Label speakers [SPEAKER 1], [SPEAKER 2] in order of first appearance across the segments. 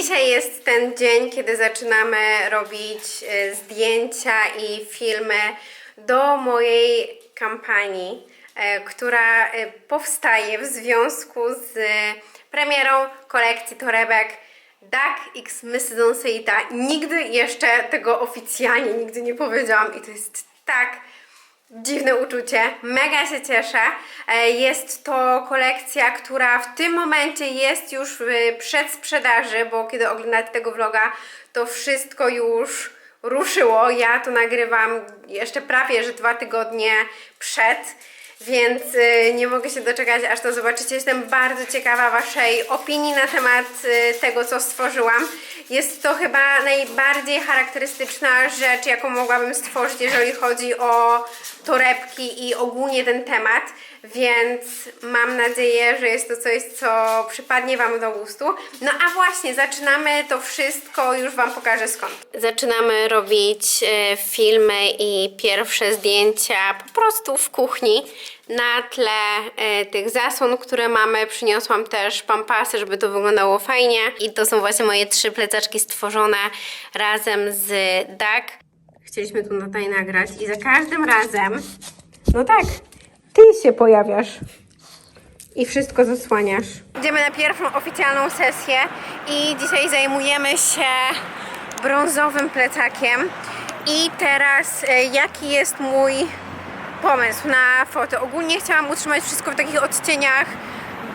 [SPEAKER 1] Dzisiaj jest ten dzień, kiedy zaczynamy robić e, zdjęcia i filmy do mojej kampanii, e, która e, powstaje w związku z premierą kolekcji torebek Duck X Mrs. Donseita. Nigdy jeszcze tego oficjalnie nigdy nie powiedziałam i to jest tak dziwne uczucie. Mega się cieszę. E, Jest to kolekcja, która w tym momencie jest już w przedsprzedaży, bo kiedy oglądacie tego vloga, to wszystko już ruszyło. Ja to nagrywam jeszcze prawie, że dwa tygodnie przed. Więc y, nie mogę się doczekać, aż to zobaczycie. Jestem bardzo ciekawa Waszej opinii na temat tego, co stworzyłam. Jest to chyba najbardziej charakterystyczna rzecz, jaką mogłabym stworzyć, jeżeli chodzi o torebki i ogólnie ten temat. Więc mam nadzieję, że jest to coś, co przypadnie Wam do gustu. No a właśnie, zaczynamy to wszystko, już Wam pokażę skąd. Zaczynamy robić e, filmy i pierwsze zdjęcia po prostu w kuchni. Na tle e, tych zasłon, które mamy, przyniosłam też pampasy, żeby to wyglądało fajnie. I to są właśnie moje trzy plecaczki stworzone razem z DAC. Chcieliśmy tu tutaj nagrać i za każdym razem, no tak, ty się pojawiasz i wszystko zasłaniasz. Idziemy na pierwszą oficjalną sesję i dzisiaj zajmujemy się brązowym plecakiem. I teraz e, jaki jest mój pomysł na foto? Ogólnie chciałam utrzymać wszystko w takich odcieniach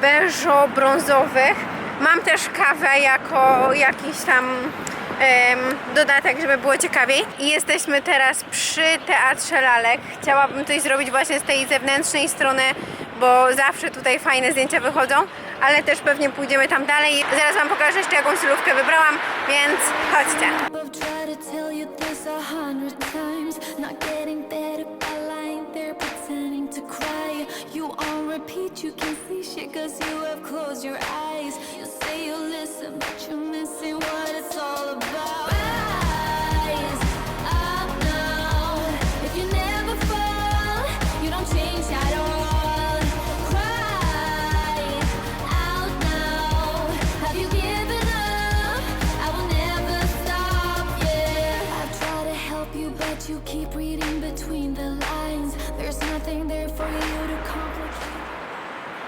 [SPEAKER 1] beżo-brązowych. Mam też kawę jako jakiś tam dodatek, żeby było ciekawiej. I jesteśmy teraz przy Teatrze Lalek. Chciałabym coś zrobić właśnie z tej zewnętrznej strony, bo zawsze tutaj fajne zdjęcia wychodzą, ale też pewnie pójdziemy tam dalej. Zaraz Wam pokażę jeszcze jaką stylówkę wybrałam, więc chodźcie.
[SPEAKER 2] See shit cause you have closed your eyes.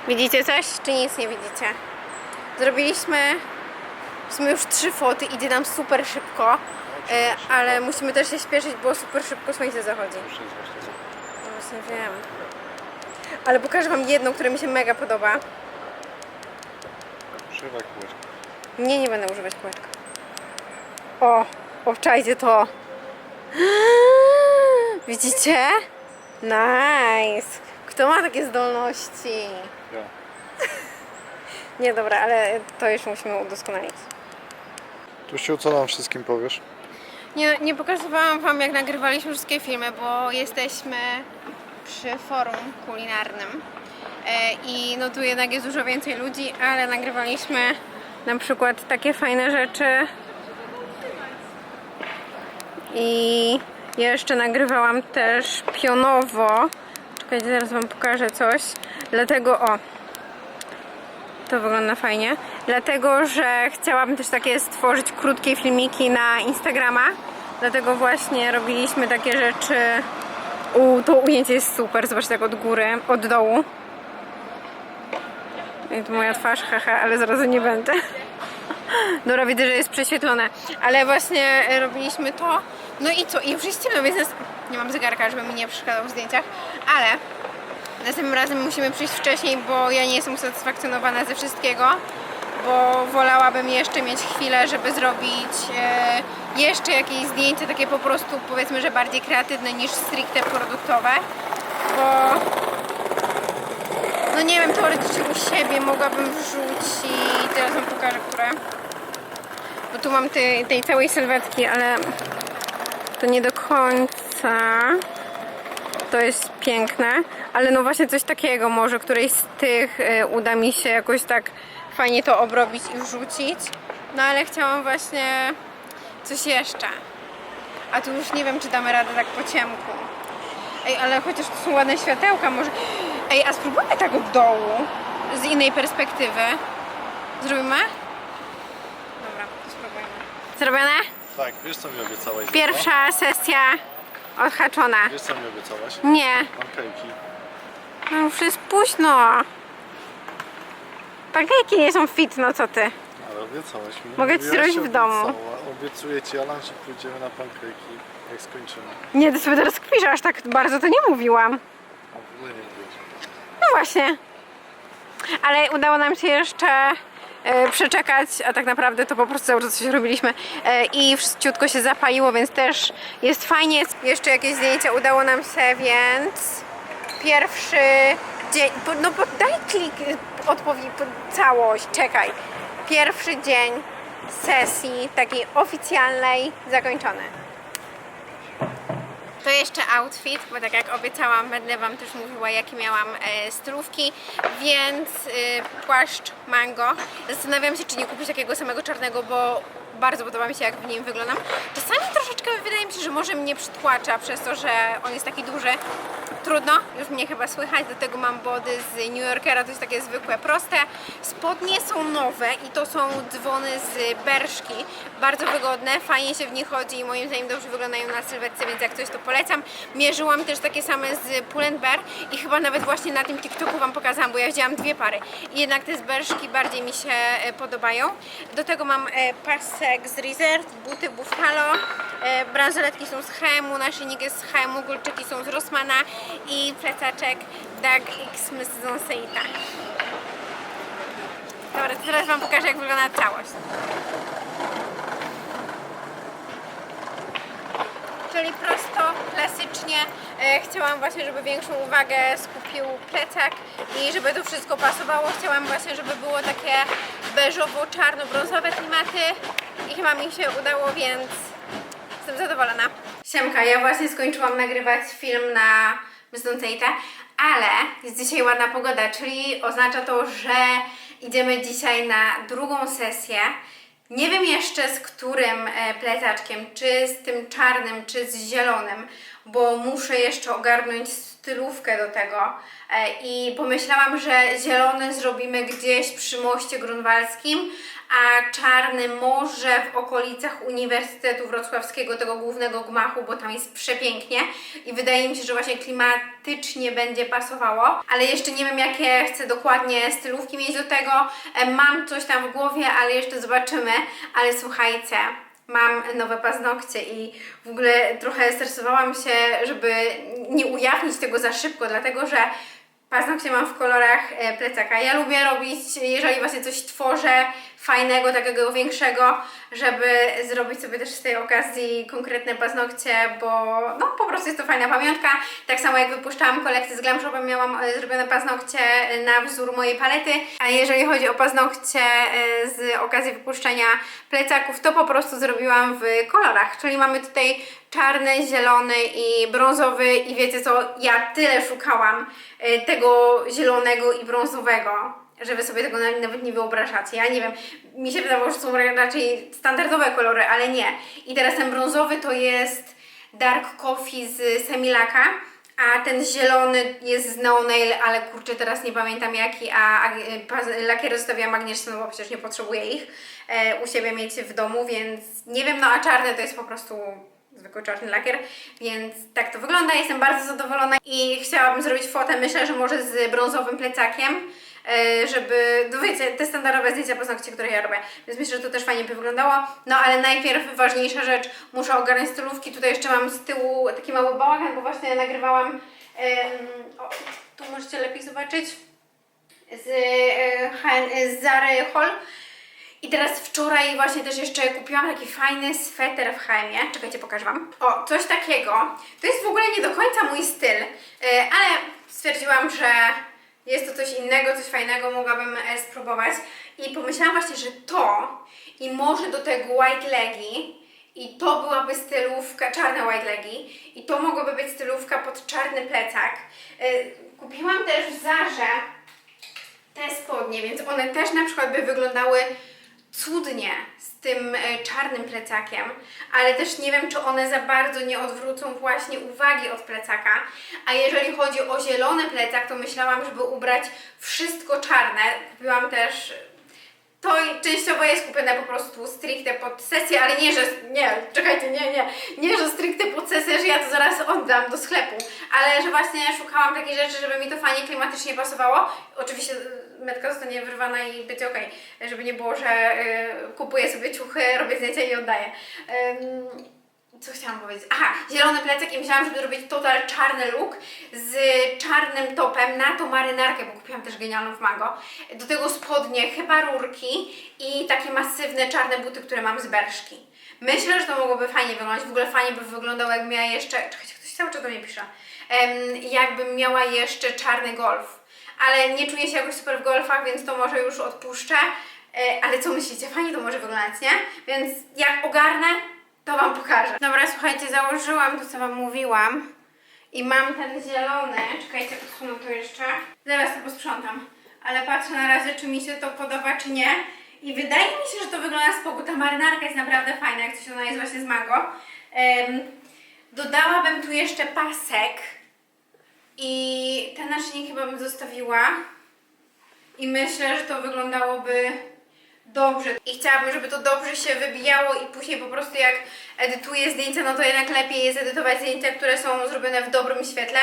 [SPEAKER 1] Widzicie coś, czy nic nie widzicie? Zrobiliśmy w sumie już trzy foty, idzie nam super szybko, e, ale musimy też się śpieszyć, bo super szybko słońce zachodzi. No właśnie wiem. Ale pokażę Wam jedną, która mi się mega podoba.
[SPEAKER 3] Używaj kółeczka.
[SPEAKER 1] Nie, nie będę używać kółeczka. O, obczajcie to. Widzicie? Nice. Kto ma takie zdolności? Nie, dobra, ale to już musimy udoskonalić.
[SPEAKER 3] Tuściu, co nam wszystkim powiesz?
[SPEAKER 1] Nie, nie pokazywałam Wam, jak nagrywaliśmy wszystkie filmy, bo jesteśmy przy forum kulinarnym. E, I no tu jednak jest dużo więcej ludzi, ale nagrywaliśmy na przykład takie fajne rzeczy. I jeszcze nagrywałam też pionowo. Czekajcie, zaraz Wam pokażę coś. Dlatego, o, to wygląda fajnie. Dlatego, że chciałabym też takie stworzyć krótkie filmiki na Instagrama. Dlatego właśnie robiliśmy takie rzeczy. U, to ujęcie jest super, zobaczcie tak od góry, od dołu. I tu moja twarz, haha, ale zaraz nie będę. Dobra, widzę, że jest prześwietlone. Ale właśnie e, robiliśmy to. No i co? I już więc nie mam zegarka, żeby mi nie przeszkadzał w zdjęciach. Ale Następnym razem musimy przyjść wcześniej, bo ja nie jestem usatysfakcjonowana ze wszystkiego, bo wolałabym jeszcze mieć chwilę, żeby zrobić e, jeszcze jakieś zdjęcie takie po prostu powiedzmy, że bardziej kreatywne niż stricte produktowe, bo no nie wiem, teoretycznie u siebie mogłabym wrzucić, teraz wam pokażę, które. Bo tu mam tej, tej całej sylwetki, ale to nie do końca to jest piękne, ale no właśnie coś takiego może, której z tych e, uda mi się jakoś tak fajnie to obrobić i wrzucić. No ale chciałam właśnie coś jeszcze. A tu już nie wiem, czy damy radę tak po ciemku. Ej, ale chociaż tu są ładne światełka, może... Ej, a spróbujmy tak od dołu, z innej perspektywy. Zrobimy? Dobra, to Zrobione?
[SPEAKER 3] Tak, wiesz co mi obiecałaś?
[SPEAKER 1] Pierwsza sesja odhaczona.
[SPEAKER 3] Wiesz co mi obiecałaś?
[SPEAKER 1] Nie,
[SPEAKER 3] Pankejki.
[SPEAKER 1] no już jest późno. Pankejki nie są fit, no co ty?
[SPEAKER 3] Ale obiecałaś mi.
[SPEAKER 1] Mogę ci
[SPEAKER 3] Mówiłaś,
[SPEAKER 1] zrobić w domu.
[SPEAKER 3] obiecała. Obiecuję ci, Alan, że pójdziemy na pankejki, jak skończymy.
[SPEAKER 1] Nie, ty sobie teraz kpisz, aż tak bardzo to nie mówiłam.
[SPEAKER 3] A w ogóle nie mówiłeś.
[SPEAKER 1] No właśnie. Ale udało nam się jeszcze przeczekać, a tak naprawdę to po prostu cały czas coś robiliśmy e, i wszystko się zapaliło, więc też jest fajnie. Jeszcze jakieś zdjęcia udało nam się, więc pierwszy dzień, no bo daj klik, odpowiedź, całość, czekaj. Pierwszy dzień sesji takiej oficjalnej zakończony. To jeszcze outfit, bo tak jak obiecałam, będę Wam też mówiła, jakie miałam e, więc e, płaszcz mango. Zastanawiam się, czy nie kupić takiego samego czarnego, bo bardzo podoba mi się, jak w nim wyglądam. Czasami troszeczkę wydaje mi się, że może mnie przytłacza przez to, że on jest taki duży. Trudno, już mnie chyba słychać, do tego mam body z New Yorkera, to jest takie zwykłe, proste. Spodnie są nowe i to są dzwony z Berszki, bardzo wygodne, fajnie się w nich chodzi i moim zdaniem dobrze wyglądają na sylwetce, więc jak coś to polecam. Mierzyłam też takie same z Pull&Bear i chyba nawet właśnie na tym TikToku Wam pokazałam, bo ja wzięłam dwie pary i jednak te z Berszki bardziej mi się e, podobają. Do tego mam e, pasek z Reserve, buty Buffalo, e, bransoletki są z H&M, naszyjnik jest z H&M, gulczyki są z Rossmana i plecaczek Dag X Maison Seita. Dobra, teraz Wam pokażę jak wygląda całość. Czyli prosto, klasycznie. E, chciałam właśnie, żeby większą uwagę skupił plecak i żeby to wszystko pasowało. Chciałam właśnie, żeby było takie beżowo-czarno-brązowe klimaty i chyba mi się udało, więc jestem zadowolona. Siemka, ja właśnie skończyłam nagrywać film na Seita, ale jest dzisiaj ładna pogoda, czyli oznacza to, że idziemy dzisiaj na drugą sesję. Nie wiem jeszcze z którym e, plecaczkiem, czy z tym czarnym, czy z zielonym, bo muszę jeszcze ogarnąć stylówkę do tego. E, I pomyślałam, że zielony zrobimy gdzieś przy moście grunwaldzkim, a czarny może w okolicach Uniwersytetu Wrocławskiego, tego głównego gmachu, bo tam jest przepięknie i wydaje mi się, że właśnie klimatycznie będzie pasowało, ale jeszcze nie wiem jakie chcę dokładnie stylówki mieć do tego. E, Mam coś tam w głowie, ale jeszcze zobaczymy, ale słuchajcie, mam nowe paznokcie i w ogóle trochę stresowałam się, żeby nie ujawnić tego za szybko, dlatego że paznokcie mam w kolorach e, plecaka. Ja lubię robić, jeżeli właśnie coś tworzę fajnego, takiego większego, żeby zrobić sobie też z tej okazji konkretne paznokcie, bo no po prostu jest to fajna pamiątka. Tak samo jak wypuszczałam kolekcję z Glam Shopem, miałam e, zrobione paznokcie na wzór mojej palety, a jeżeli chodzi o paznokcie e, z okazji wypuszczenia plecaków, to po prostu zrobiłam w kolorach, czyli mamy tutaj czarny, zielony i brązowy i wiecie co, ja tyle szukałam e, tego zielonego i brązowego, że wy sobie tego na- nawet nie wyobrażacie. Ja nie wiem, mi się wydawało, że są ra- raczej standardowe kolory, ale nie. I teraz ten brązowy to jest Dark Coffee z Semilaka, a ten zielony jest z No Nail, ale kurczę, teraz nie pamiętam jaki, a, a lakiery zostawiłam no bo przecież nie potrzebuję ich e, u siebie mieć w domu, więc nie wiem, no a czarny to jest po prostu zwykły czarny lakier, więc tak to wygląda. Jestem bardzo zadowolona i chciałabym zrobić fotę, myślę, że może z brązowym plecakiem, żeby, no wiecie, te standardowe zdjęcia paznokci, które ja robię, więc myślę, że to też fajnie by wyglądało. No ale najpierw ważniejsza rzecz, muszę ogarnąć stylówki. Tutaj jeszcze mam z tyłu taki mały bałagan, bo właśnie nagrywałam, o, tu możecie lepiej zobaczyć, z, e, H- z Zary Hall. I teraz wczoraj właśnie też jeszcze kupiłam taki fajny sweter w H&M. Czekajcie, pokażę Wam. O, coś takiego. To jest w ogóle nie do końca mój styl, e, ale stwierdziłam, że jest to coś innego, coś fajnego, mogłabym e, spróbować. I pomyślałam właśnie, że to i może do tego white legi i to byłaby stylówka, czarne white legi i to mogłaby być stylówka pod czarny plecak. E, Kupiłam też w Zarze te spodnie, więc one też na przykład by wyglądały cudnie z tym e, czarnym plecakiem, ale też nie wiem, czy one za bardzo nie odwrócą właśnie uwagi od plecaka. A jeżeli chodzi o zielony plecak, to myślałam, żeby ubrać wszystko czarne. Kupiłam też to, częściowo jest kupione po prostu stricte pod sesję, ale nie, że, nie, czekajcie, nie, nie, nie, że stricte pod sesję, że ja to zaraz oddam do sklepu, ale że właśnie szukałam takiej rzeczy, żeby mi to fajnie klimatycznie pasowało. Oczywiście metka zostanie wyrwana i będzie okej, żeby nie było, że y, kupuję sobie ciuchy, robię zdjęcia i oddaję. Ym, co chciałam powiedzieć? Aha, zielony plecak i myślałam, żeby zrobić total czarny look z czarnym topem na tą marynarkę, bo kupiłam też genialną w Mango. Do tego spodnie, chyba rurki i takie masywne czarne buty, które mam z berszki. Myślę, że to mogłoby fajnie wyglądać. W ogóle fajnie by wyglądało, jakbym miała jeszcze... Czekajcie, ktoś cały czas do mnie pisze. Em, jakbym miała jeszcze czarny golf. Ale nie czuję się jakoś super w golfach, więc to może już odpuszczę. E, ale co myślicie? Fajnie to może wyglądać, nie? Więc jak ogarnę, to Wam pokażę. Dobra, słuchajcie, założyłam to, co Wam mówiłam. I mam ten zielony. Czekajcie, odsunę to jeszcze. Zaraz to posprzątam. Ale patrzę na razie, czy mi się to podoba, czy nie. I wydaje mi się, że to wygląda spoko. Ta marynarka jest naprawdę fajna, jak coś ona jest właśnie z Mago. Em, dodałabym tu jeszcze pasek. I ten naszyjnik chyba bym zostawiła. I myślę, że to wyglądałoby dobrze. I chciałabym, żeby to dobrze się wybijało i później po prostu jak edytuję zdjęcia, no to jednak lepiej jest edytować zdjęcia, które są zrobione w dobrym świetle.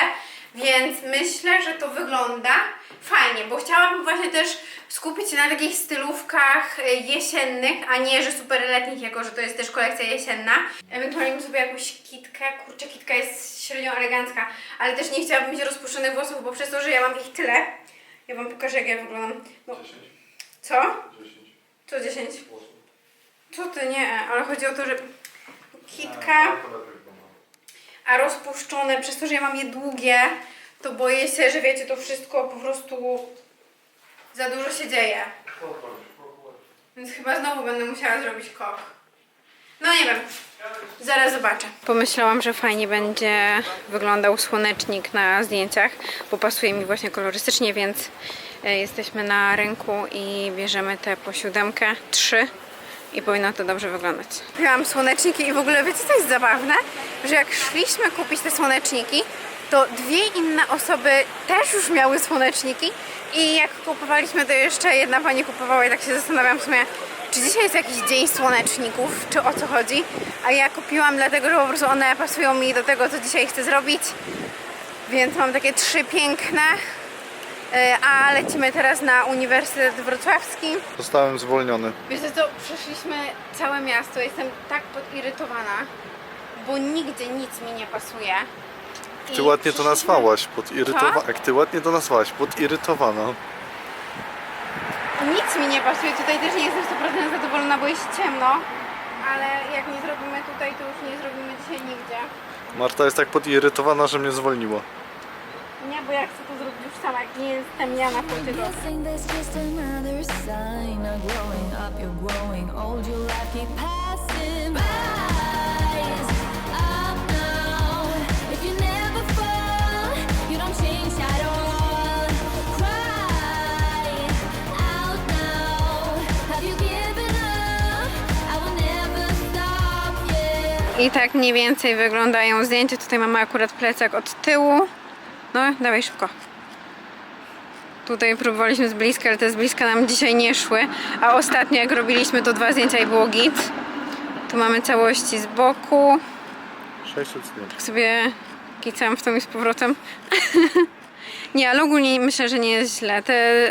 [SPEAKER 1] Więc myślę, że to wygląda fajnie, bo chciałabym właśnie też skupić się na takich stylówkach jesiennych, a nie, że super letnich, jako że to jest też kolekcja jesienna. Ewentualnie bym sobie jakąś kitkę, kurczę, kitka jest średnio elegancka, ale też nie chciałabym mieć rozpuszczonych włosów, bo przez to, że ja mam ich tyle, ja Wam pokażę jak ja wyglądam. No, co? Co 10? Co ty nie, ale chodzi o to, że kitka, a rozpuszczone, przez to, że ja mam je długie, to boję się, że wiecie, to wszystko po prostu za dużo się dzieje. Więc chyba znowu będę musiała zrobić kok. No nie wiem. Zaraz zobaczę. Pomyślałam, że fajnie będzie wyglądał słonecznik na zdjęciach, bo pasuje mi właśnie kolorystycznie, więc jesteśmy na rynku i bierzemy te po siódemkę, trzy i powinno to dobrze wyglądać. Kupiłam słoneczniki i w ogóle wiecie co jest zabawne? Że jak szliśmy kupić te słoneczniki, to dwie inne osoby też już miały słoneczniki i jak kupowaliśmy to jeszcze jedna pani kupowała i tak się zastanawiam w sumie, czy dzisiaj jest jakiś dzień słoneczników, czy o co chodzi, a ja kupiłam dlatego, że po prostu one pasują mi do tego, co dzisiaj chcę zrobić, więc mam takie trzy piękne, E, a lecimy teraz na Uniwersytet Wrocławski.
[SPEAKER 3] Zostałem zwolniony.
[SPEAKER 1] Wiecie co, przeszliśmy całe miasto, jestem tak podirytowana, bo nigdzie nic mi nie pasuje.
[SPEAKER 3] Ty
[SPEAKER 1] I
[SPEAKER 3] ładnie to
[SPEAKER 1] przeszliśmy-
[SPEAKER 3] nazwałaś, podirytowana.
[SPEAKER 1] Co?
[SPEAKER 3] Jak ty ładnie to nazwałaś, podirytowana.
[SPEAKER 1] Nic mi nie pasuje, tutaj też nie jestem 100% zadowolona, bo jest ciemno, ale jak nie zrobimy tutaj, to już nie zrobimy dzisiaj nigdzie.
[SPEAKER 3] Marta jest tak podirytowana, że mnie zwolniła.
[SPEAKER 1] Nie, bo ja chcę to zrobić już sama, jak nie jestem ja na płycie.
[SPEAKER 2] I
[SPEAKER 1] tak mniej więcej wyglądają zdjęcia. Tutaj mamy akurat plecak od tyłu. No, dawaj szybko. Tutaj próbowaliśmy z bliska, ale te z bliska nam dzisiaj nie szły. A ostatnio jak robiliśmy to dwa zdjęcia i było git. Tu mamy całości z boku.
[SPEAKER 3] 600 zdjęć.
[SPEAKER 1] Tak sobie kicam w tą i z powrotem. nie, ale ogólnie myślę, że nie jest źle. Te,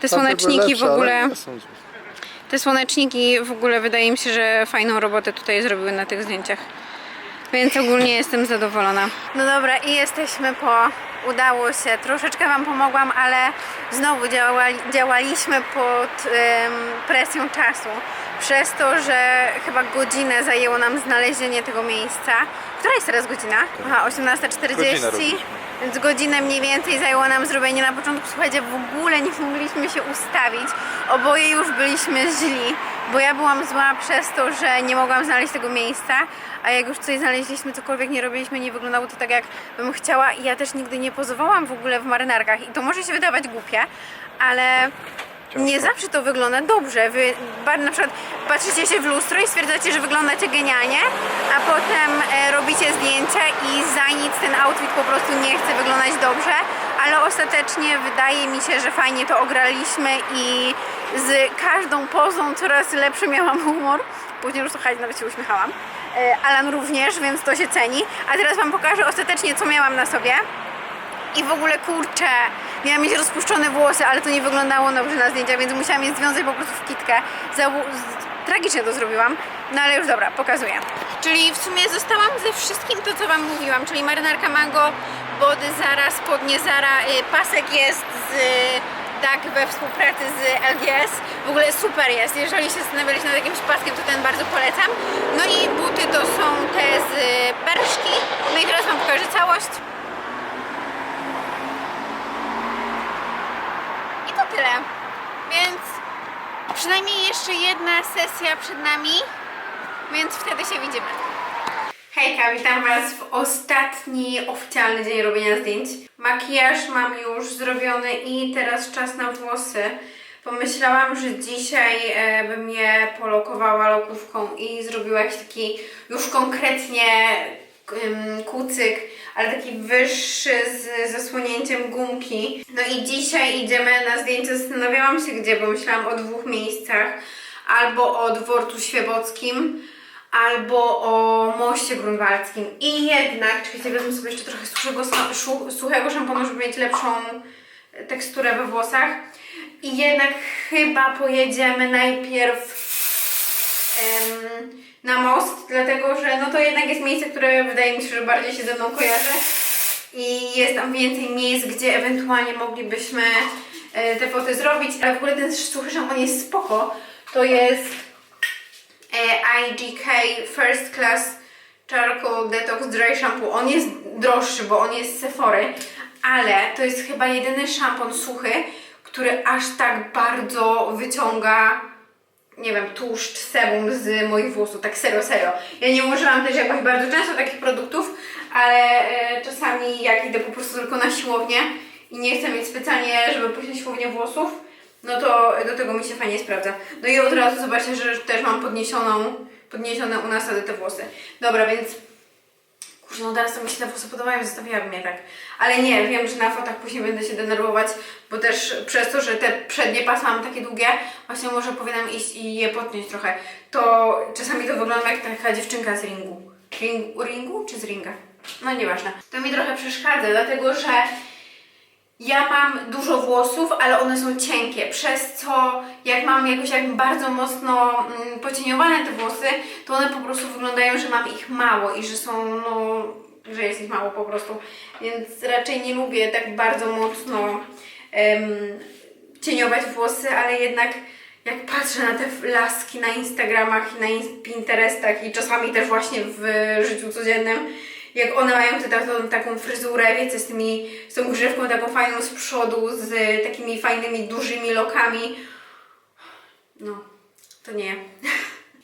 [SPEAKER 1] te słoneczniki w ogóle... Te słoneczniki w ogóle wydaje mi się, że fajną robotę tutaj zrobiły na tych zdjęciach. Więc ogólnie jestem zadowolona. No dobra, i jesteśmy po. Udało się. Troszeczkę Wam pomogłam, ale znowu działali, działaliśmy pod em, presją czasu. Przez to, że chyba godzinę zajęło nam znalezienie tego miejsca. Która jest teraz godzina? Aha, 18.40.
[SPEAKER 3] Godzinę robiliśmy.
[SPEAKER 1] Więc godzinę mniej więcej zajęło nam zrobienie na początku. Słuchajcie, w ogóle nie mogliśmy się ustawić. Oboje już byliśmy źli, bo ja byłam zła przez to, że nie mogłam znaleźć tego miejsca, a jak już coś znaleźliśmy, cokolwiek nie robiliśmy, nie wyglądało to tak, jak bym chciała. I ja też nigdy nie pozowałam w ogóle w marynarkach i to może się wydawać głupie, ale nie zawsze to wygląda dobrze. Wy na przykład patrzycie się w lustro i stwierdzacie, że wyglądacie genialnie, a potem e, robicie zdjęcia i za nic ten outfit po prostu nie chce wyglądać dobrze, ale ostatecznie wydaje mi się, że fajnie to ograliśmy i z każdą pozą coraz lepszy miałam humor. Później już słuchajcie, nawet się uśmiechałam. E, Alan również, więc to się ceni. A teraz Wam pokażę ostatecznie, co miałam na sobie. I w ogóle kurczę, miałam mieć rozpuszczone włosy, ale to nie wyglądało dobrze na zdjęciach, więc musiałam je związać po prostu w kitkę. Tragicznie to zrobiłam, no ale już dobra, pokazuję. Czyli w sumie zostałam ze wszystkim to, co Wam mówiłam, czyli marynarka mango, body Zara, spodnie Zara, y, pasek jest z tak we współpracy z LGS. W ogóle super jest, jeżeli się zastanawialiście nad jakimś paskiem, to ten bardzo polecam. No i buty to są te z Berszki. No i teraz Wam pokażę całość. I to tyle. Więc przynajmniej jeszcze jedna sesja przed nami, więc wtedy się widzimy. Hejka, witam Was w ostatni oficjalny dzień robienia zdjęć. Makijaż mam już zrobiony i teraz czas na włosy. Pomyślałam, że dzisiaj e, bym je polokowała lokówką i zrobiła jakiś taki już konkretnie kucyk, ale taki wyższy z zasłonięciem gumki. No i dzisiaj idziemy na zdjęcie. Zastanawiałam się gdzie, bo myślałam o dwóch miejscach. Albo o dworcu świebockim, albo o moście grunwaldzkim. I jednak, czekajcie, wezmę sobie jeszcze trochę suchego, suchego szamponu, żeby mieć lepszą e, teksturę we włosach. I jednak chyba pojedziemy najpierw em, na most, dlatego że no to jednak jest miejsce, które wydaje mi się, że bardziej się ze mną kojarzy i jest tam więcej miejsc, gdzie ewentualnie moglibyśmy e, te foty zrobić, ale w ogóle ten suchy szampon jest spoko. To jest IGK First Class Charcoal Detox Dry Shampoo. On jest droższy, bo on jest z Sephory, ale to jest chyba jedyny szampon suchy, który aż tak bardzo wyciąga nie wiem, tłuszcz, sebum z moich włosów, tak serio, serio. Ja nie używam też jakoś bardzo często takich produktów, ale e, czasami jak idę po prostu tylko na siłownię i nie chcę mieć specjalnie, żeby pójść na siłownię włosów, no to do tego mi się fajnie sprawdza. No i od razu zobaczę, że też mam podniesioną, podniesione u nas te włosy. Dobra, więc Kurczę, no teraz to mi się te włosy podobają, zostawiłabym je tak. Ale nie, wiem, że na fotach później będę się denerwować, bo też przez to, że te przednie pasy mam takie długie, właśnie może powinnam iść i je podnieść trochę. To czasami to wygląda jak taka dziewczynka z ringu. Ring, ringu czy z ringa? No nieważne. To mi trochę przeszkadza, dlatego że ja mam dużo włosów, ale one są cienkie, przez co jak mam jakoś jak bardzo mocno mm, pocieniowane te włosy, to one po prostu wyglądają, że mam ich mało i że są, no, że jest ich mało po prostu. Więc raczej nie lubię tak bardzo mocno cieniować włosy, ale jednak jak patrzę na te laski na Instagramach i na in- Pinterestach i czasami też właśnie w życiu codziennym, jak one mają tę taką, taką fryzurę, wiecie, z, tymi, z tą grzywką taką fajną z przodu, z takimi fajnymi, dużymi lokami. No, to nie.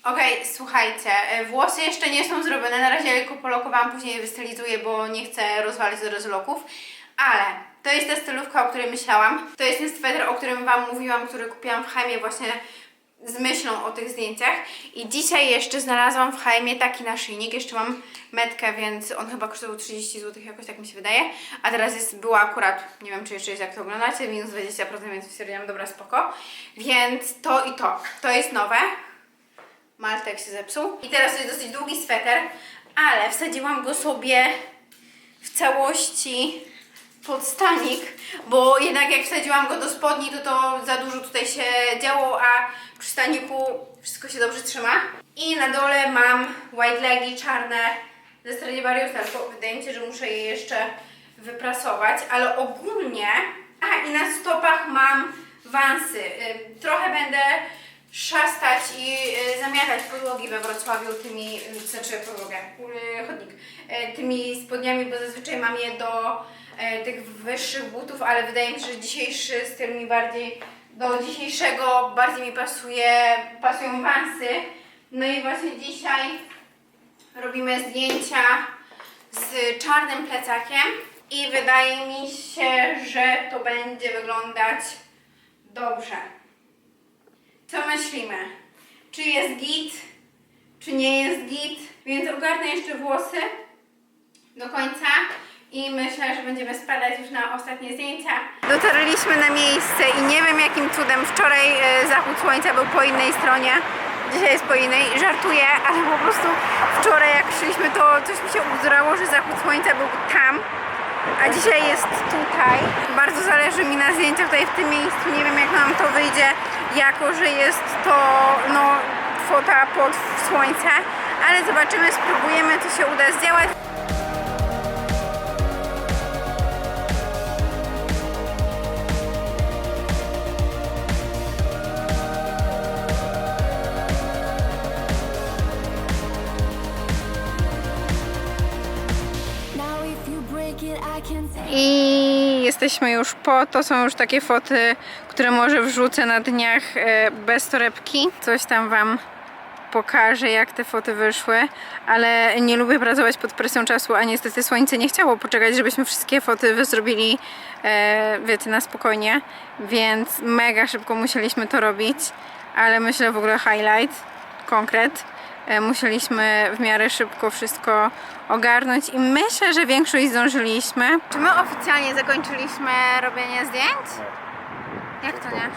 [SPEAKER 1] Okej, słuchajcie, e, włosy jeszcze nie są zrobione, na razie tylko polokowałam, później je wystylizuję, bo nie chcę rozwalić zaraz loków, ale to jest ta stylówka, o której myślałam. To jest ten sweter, o którym Wam mówiłam, który kupiłam w Heimie właśnie z myślą o tych zdjęciach. I dzisiaj jeszcze znalazłam w Heimie taki naszyjnik, jeszcze mam metkę, więc on chyba kosztował 30 zł, jakoś tak mi się wydaje. A teraz jest, była akurat, nie wiem czy jeszcze jest jak to oglądacie, minus 20%, więc stwierdziłam, dobra, spoko. Więc to i to, to jest nowe. Maltek się zepsuł. I teraz to jest dosyć długi sweter, ale wsadziłam go sobie w całości pod stanik, bo jednak jak wsadziłam go do spodni, to to za dużo tutaj się działo, a przy staniku wszystko się dobrze trzyma. I na dole mam white legi czarne ze Stradivariusa, tylko wydaje mi się, że muszę je jeszcze wyprasować, ale ogólnie... A, i na stopach mam wansy. Y, Trochę będę szastać i y, zamiatać podłogi we Wrocławiu tymi, y, znaczy podłogę, chodnik, tymi spodniami, bo zazwyczaj mam je do tych wyższych butów, ale wydaje mi się, że dzisiejszy styl mi bardziej, do dzisiejszego bardziej mi pasuje, pasują wansy. No i właśnie dzisiaj robimy zdjęcia z czarnym plecakiem i wydaje mi się, że to będzie wyglądać dobrze. Co myślimy? Czy jest git? Czy nie jest git? Więc ogarnę jeszcze włosy do końca i myślę, że będziemy spadać już na ostatnie zdjęcia. Dotarliśmy na miejsce i nie wiem jakim cudem wczoraj e, zachód słońca był po innej stronie, dzisiaj jest po innej. Żartuję, ale po prostu wczoraj jak szliśmy to coś mi się uzdrało, że zachód słońca był tam, a dzisiaj jest tutaj. Bardzo zależy mi na zdjęciach tutaj w tym miejscu. Nie wiem jak nam to wyjdzie, jako że jest to no, fota pod słońce, ale zobaczymy, spróbujemy, co się uda zdziałać.
[SPEAKER 2] I
[SPEAKER 1] jesteśmy już po, to są już takie foty, które może wrzucę na dniach e, bez torebki. Coś tam Wam pokażę, jak te foty wyszły, ale nie lubię pracować pod presją czasu, a niestety słońce nie chciało poczekać, żebyśmy wszystkie foty zrobili, e, wiecie, na spokojnie, więc mega szybko musieliśmy to robić, ale myślę w ogóle highlight, konkret. E, Musieliśmy w miarę szybko wszystko ogarnąć i myślę, że większość zdążyliśmy. Czy my oficjalnie zakończyliśmy robienie zdjęć? Jak to nie?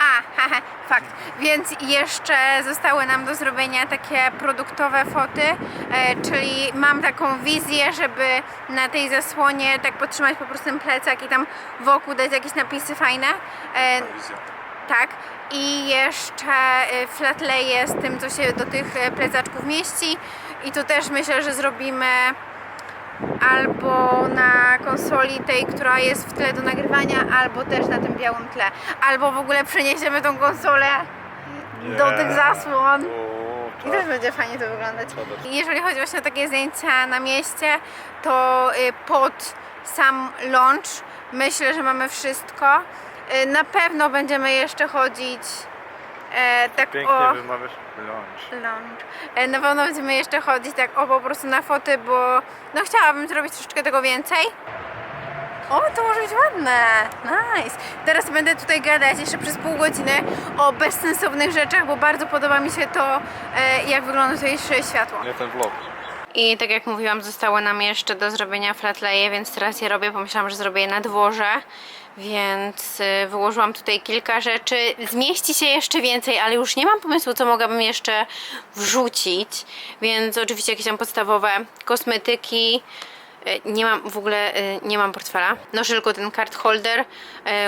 [SPEAKER 1] A, haha, fakt. Więc jeszcze zostały nam do zrobienia takie produktowe foty, e, czyli mam taką wizję, żeby na tej zasłonie tak podtrzymać po prostu ten plecak i tam wokół dać jakieś napisy fajne. E, tak. I jeszcze y, flatleje z tym, co się do tych y, plecaczków mieści. I tu też myślę, że zrobimy albo na konsoli tej, która jest w tle do nagrywania, albo też na tym białym tle. Albo w ogóle przeniesiemy tą konsolę do tych zasłon. I też będzie fajnie to wyglądać. I Jeżeli chodzi właśnie o takie zdjęcia na mieście, to y, pod sam launch myślę, że mamy wszystko. Y, Na pewno będziemy jeszcze chodzić e, tak
[SPEAKER 3] Pięknie
[SPEAKER 1] o
[SPEAKER 3] wymawiasz lunch.
[SPEAKER 1] launch. E, Na pewno będziemy jeszcze chodzić tak o po prostu na foty, bo no chciałabym zrobić troszeczkę tego więcej. O, to może być ładne. Nice. Teraz będę tutaj gadać jeszcze przez pół godziny o bezsensownych rzeczach, bo bardzo podoba mi się to, e, jak wygląda tutaj światło.
[SPEAKER 3] Nie ten vlog.
[SPEAKER 1] I tak jak mówiłam, zostały nam jeszcze do zrobienia flatleje, więc teraz je robię. Pomyślałam, że zrobię je na dworze, więc y, wyłożyłam tutaj kilka rzeczy. Zmieści się jeszcze więcej, ale już nie mam pomysłu, co mogłabym jeszcze wrzucić, więc oczywiście jakieś tam podstawowe kosmetyki. Y, Nie mam w ogóle, y, nie mam portfela. Noszę tylko ten card holder, y,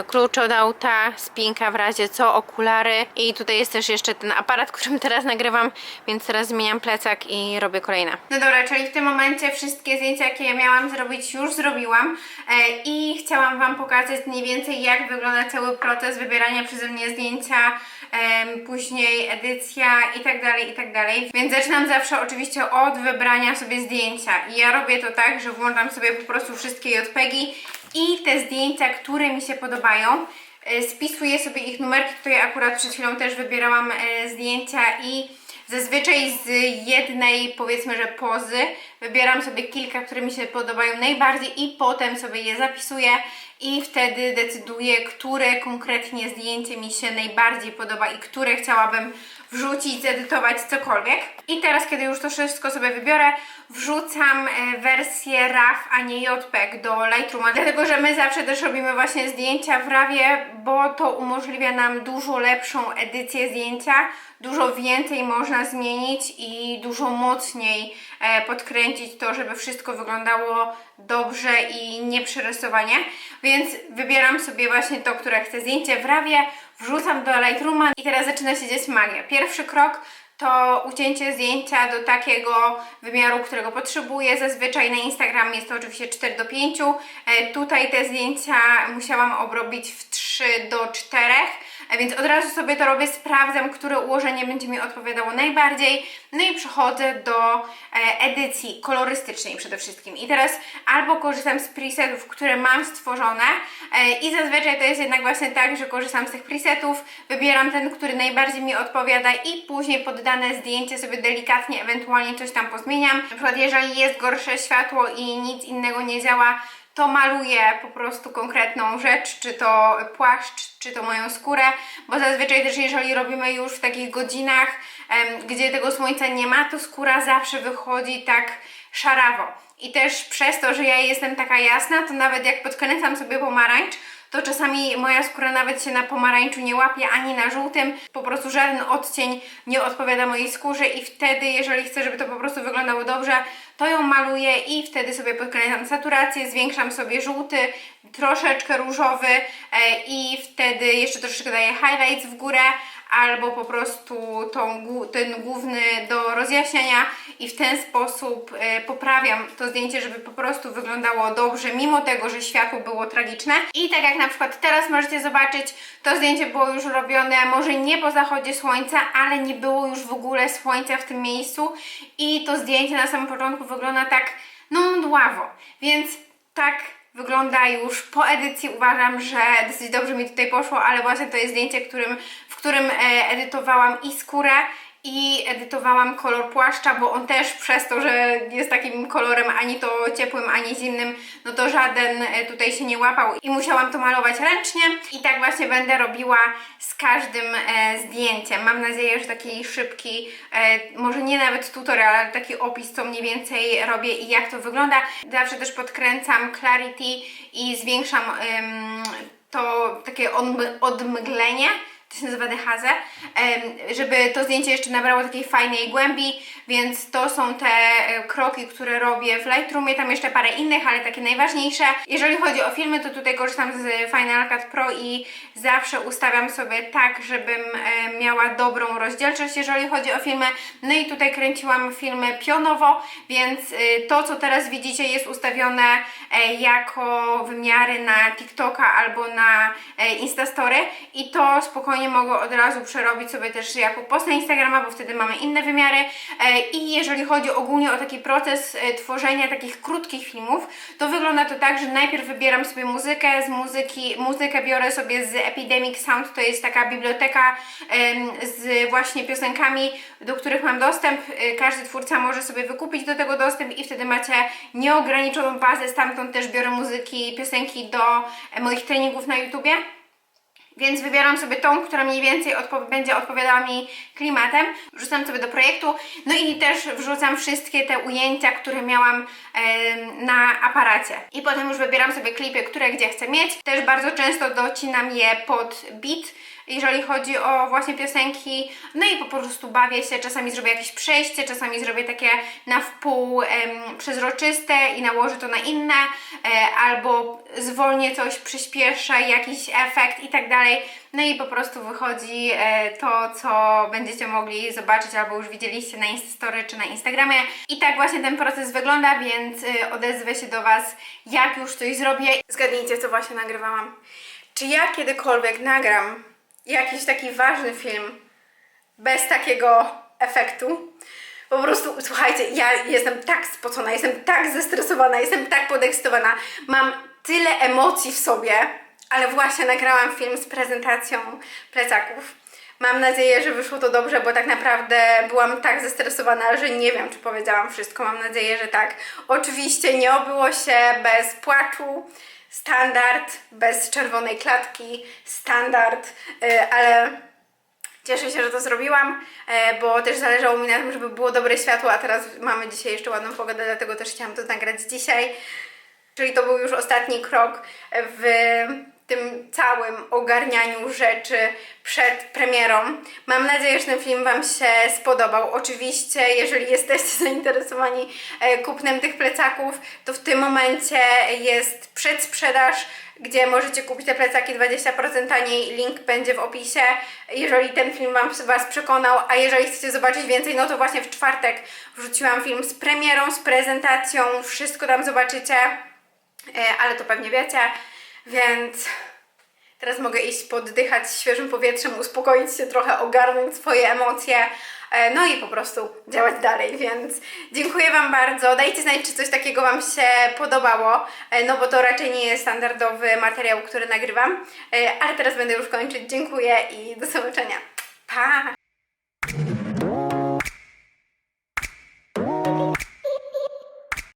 [SPEAKER 1] klucz od auta, spinka w razie co, okulary i tutaj jest też jeszcze ten aparat, którym teraz nagrywam, więc teraz zmieniam plecak i robię kolejne. No dobra, czyli w tym momencie wszystkie zdjęcia, jakie ja miałam zrobić, już zrobiłam e, i chciałam Wam pokazać mniej więcej, jak wygląda cały proces wybierania przeze mnie zdjęcia, później edycja i tak dalej, i tak dalej. Więc zaczynam zawsze oczywiście od wybrania sobie zdjęcia. I ja robię to tak, że włączam sobie po prostu wszystkie JPEGi i te zdjęcia, które mi się podobają, e, spisuję sobie ich numerki. Tutaj akurat przed chwilą też wybierałam e, zdjęcia i Zazwyczaj z jednej, powiedzmy, że pozy wybieram sobie kilka, które mi się podobają najbardziej i potem sobie je zapisuję i wtedy decyduję, które konkretnie zdjęcie mi się najbardziej podoba i które chciałabym wrzucić, zedytować, cokolwiek. I teraz, kiedy już to wszystko sobie wybiorę, wrzucam e, wersję RAW, a nie JPEG do Lightrooma, dlatego, że my zawsze też robimy właśnie zdjęcia w RAWie, bo to umożliwia nam dużo lepszą edycję zdjęcia, dużo więcej można zmienić i dużo mocniej e, podkręcić to, żeby wszystko wyglądało dobrze i nie przerysowanie. Więc wybieram sobie właśnie to, które chcę zdjęcie w rawie, wrzucam do Lightrooma i teraz zaczyna się dziać magia. Pierwszy krok to ucięcie zdjęcia do takiego wymiaru, którego potrzebuję. Zazwyczaj na Instagram jest to oczywiście 4 do 5. E, tutaj te zdjęcia musiałam obrobić w 3 do 4. Więc od razu sobie to robię, sprawdzam, które ułożenie będzie mi odpowiadało najbardziej. No i przechodzę do e, edycji kolorystycznej przede wszystkim. I teraz albo korzystam z presetów, które mam stworzone e, i zazwyczaj to jest jednak właśnie tak, że korzystam z tych presetów, wybieram ten, który najbardziej mi odpowiada i później pod dane zdjęcie sobie delikatnie, ewentualnie coś tam pozmieniam. Na przykład jeżeli jest gorsze światło i nic innego nie działa, to maluję po prostu konkretną rzecz, czy to płaszcz, czy to moją skórę, bo zazwyczaj też jeżeli robimy już w takich godzinach, gdzie tego słońca nie ma, to skóra zawsze wychodzi tak szarawo. I też przez to, że ja jestem taka jasna, to nawet jak podkręcam sobie pomarańcz, to czasami moja skóra nawet się na pomarańczu nie łapie, ani na żółtym. Po prostu żaden odcień nie odpowiada mojej skórze i wtedy, jeżeli chcę, żeby to po prostu wyglądało dobrze, to ją maluję i wtedy sobie podkręcam saturację, zwiększam sobie żółty, troszeczkę różowy e, i wtedy jeszcze troszeczkę daję highlights w górę albo po prostu tą, ten główny do rozjaśniania i w ten sposób e, poprawiam to zdjęcie, żeby po prostu wyglądało dobrze, mimo tego, że światło było tragiczne. I tak jak na przykład teraz możecie zobaczyć, to zdjęcie było już robione może nie po zachodzie słońca, ale nie było już w ogóle słońca w tym miejscu i to zdjęcie na samym początku wygląda tak, no mdławo, więc tak wygląda już po edycji. Uważam, że dosyć dobrze mi tutaj poszło, ale właśnie to jest zdjęcie, którym, w którym e, edytowałam i skórę, i edytowałam kolor płaszcza, bo on też przez to, że jest takim kolorem ani to ciepłym, ani zimnym, no to żaden e, tutaj się nie łapał i musiałam to malować ręcznie i tak właśnie będę robiła z każdym e, zdjęciem. Mam nadzieję, że taki szybki, e, może nie nawet tutorial, ale taki opis, co mniej więcej robię i jak to wygląda. Zawsze też podkręcam clarity i zwiększam to takie odmglenie to się nazywa dehazę, em, żeby to zdjęcie jeszcze nabrało takiej fajnej głębi, więc to są te e, kroki, które robię w Lightroomie, tam jeszcze parę innych, ale takie najważniejsze. Jeżeli chodzi o filmy, to tutaj korzystam z Final Cut Pro i zawsze ustawiam sobie tak, żebym e, miała dobrą rozdzielczość, jeżeli chodzi o filmy. No i tutaj kręciłam filmy pionowo, więc e, to, co teraz widzicie, jest ustawione e, jako wymiary na TikToka albo na Instastory i to spokojnie mogę od razu przerobić sobie też jako post na Instagrama, bo wtedy mamy inne wymiary. E, I jeżeli chodzi ogólnie o taki proces e, tworzenia takich krótkich filmów, to wygląda to tak, że najpierw wybieram sobie muzykę, z muzyki, muzykę biorę sobie z Epidemic Sound, to jest taka biblioteka z właśnie piosenkami, do których mam dostęp. E, Każdy twórca może sobie wykupić do tego dostęp i wtedy macie nieograniczoną bazę, stamtąd też biorę muzyki, piosenki do moich treningów na YouTubie. Więc wybieram sobie tą, która mniej więcej odpo- będzie odpowiadała mi klimatem. Wrzucam sobie do projektu. No i też wrzucam wszystkie te ujęcia, które miałam na aparacie. I potem już wybieram sobie klipy, które gdzie chcę mieć. Też bardzo często docinam je pod beat jeżeli chodzi o właśnie piosenki. No i po prostu bawię się, czasami zrobię jakieś przejście, czasami zrobię takie na wpół em, przezroczyste i nałożę to na inne, e, albo zwolnię coś, przyspieszę jakiś efekt i tak dalej. No i po prostu wychodzi e, to, co będziecie mogli zobaczyć albo już widzieliście na Instastory czy na Instagramie. I tak właśnie ten proces wygląda, więc e, odezwę się do Was, jak już coś zrobię. Zgadnijcie, co właśnie nagrywałam. Czy ja kiedykolwiek nagram jakiś taki ważny film bez takiego efektu? Po prostu, słuchajcie, ja jestem tak spocona, jestem tak zestresowana, jestem tak podekscytowana, mam tyle emocji w sobie, ale właśnie nagrałam film z prezentacją plecaków. Mam nadzieję, że wyszło to dobrze, bo tak naprawdę byłam tak zestresowana, że nie wiem, czy powiedziałam wszystko. Mam nadzieję, że tak. Oczywiście nie obyło się bez płaczu, standard, bez czerwonej klatki, standard, yy, ale Cieszę się, że to zrobiłam, e, bo też zależało mi na tym, żeby było dobre światło, a teraz mamy dzisiaj jeszcze ładną pogodę, dlatego też chciałam to nagrać dzisiaj. Czyli to był już ostatni krok w całym ogarnianiu rzeczy przed premierą. Mam nadzieję, że ten film Wam się spodobał. Oczywiście, jeżeli jesteście zainteresowani e, kupnem tych plecaków, to w tym momencie jest przedsprzedaż gdzie możecie kupić te plecaki 20% taniej. Link będzie w opisie, jeżeli ten film Wam Was przekonał. A jeżeli chcecie zobaczyć więcej, no to właśnie w czwartek wrzuciłam film z premierą, z prezentacją. Wszystko tam zobaczycie, E, ale to pewnie wiecie, więc teraz mogę iść poddychać świeżym powietrzem, uspokoić się trochę, ogarnąć swoje emocje. E, No i po prostu działać dalej, więc dziękuję Wam bardzo. Dajcie znać, czy coś takiego Wam się podobało, e, no bo to raczej nie jest standardowy materiał, który nagrywam. E, Ale teraz będę już kończyć. Dziękuję i do zobaczenia. Pa!